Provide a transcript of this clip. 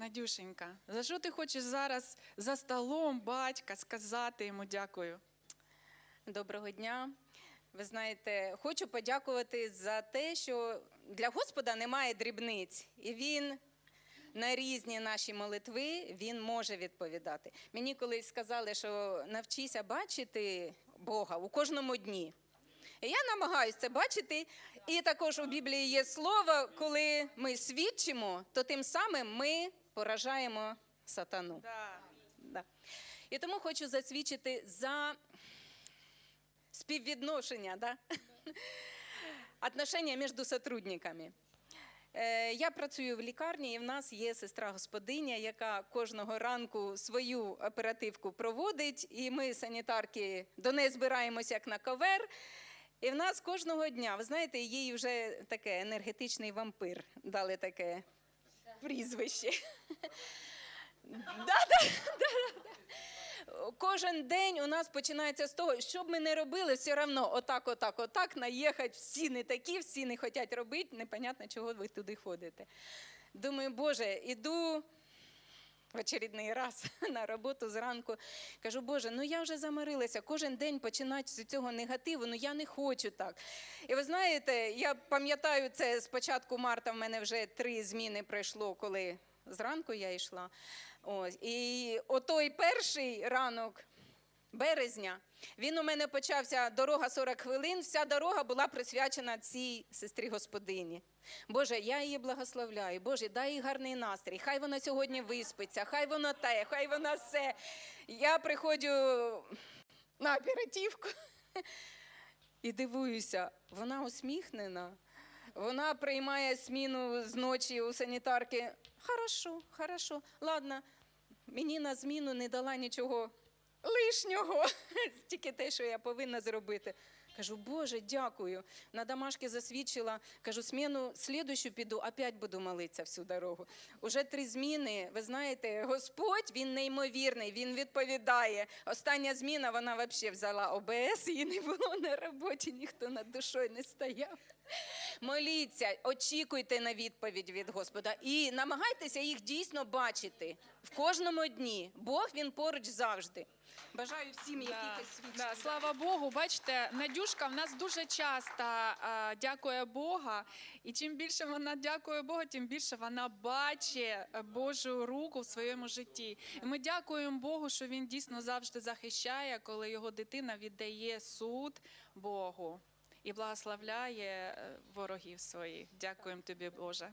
Надюшенька, за що ти хочеш зараз за столом батька сказати йому дякую? Доброго дня. Ви знаєте, хочу подякувати за те, що для Господа немає дрібниць, і він на різні наші молитви він може відповідати. Мені колись сказали, що навчися бачити Бога у кожному дні. І я намагаюся це бачити. І також у Біблії є слово, коли ми свідчимо, то тим самим ми поражаємо сатану. Да. І тому хочу засвідчити за співвідношення, да? отношення між сотрудниками. Е, Я працюю в лікарні, і в нас є сестра господиня, яка кожного ранку свою оперативку проводить, і ми, санітарки, до неї збираємося як на ковер. І в нас кожного дня, ви знаєте, їй вже таке енергетичний вампир дали таке прізвище. Кожен день у нас починається з того, що б ми не робили, все одно отак, отак, отак наїхати. Всі не такі, всі не хочуть робити. Непонятно, чого ви туди ходите. Думаю, Боже, іду в очередний раз на роботу зранку. Кажу, Боже, ну я вже замирилася. Кожен день починати з цього негативу, ну я не хочу так. І ви знаєте, я пам'ятаю це з початку марта. В мене вже три зміни пройшло, коли зранку я йшла. Ось. І отой перший ранок. Березня він у мене почався дорога 40 хвилин. Вся дорога була присвячена цій сестрі господині. Боже, я її благословляю. Боже, дай їй гарний настрій. Хай вона сьогодні виспиться, хай вона те, хай вона все. Я приходжу на оперативку і дивуюся, вона усміхнена. Вона приймає сміну з ночі у санітарки. Хорошо, хорошо, ладно. Мені на зміну не дала нічого лишнього, тільки те, що я повинна зробити. Кажу, Боже, дякую. На домашки засвідчила. Кажу, зміну слідущу піду, опять буду молитися всю дорогу. Уже три зміни. Ви знаєте, Господь він неймовірний, він відповідає. Остання зміна вона взагалі взяла ОБС, її не було на роботі, ніхто над душою не стояв. Моліться, очікуйте на відповідь від Господа і намагайтеся їх дійсно бачити в кожному дні. Бог він поруч завжди. Бажаю всім якихось свідчень. Да, слава Богу, бачите, Надюшка в нас дуже часто а, дякує Бога, і чим більше вона дякує Богу, тим більше вона бачить Божу руку в своєму житті. І ми дякуємо Богу, що він дійсно завжди захищає, коли його дитина віддає суд Богу і благословляє е, ворогів своїх. Дякуємо тобі, Боже.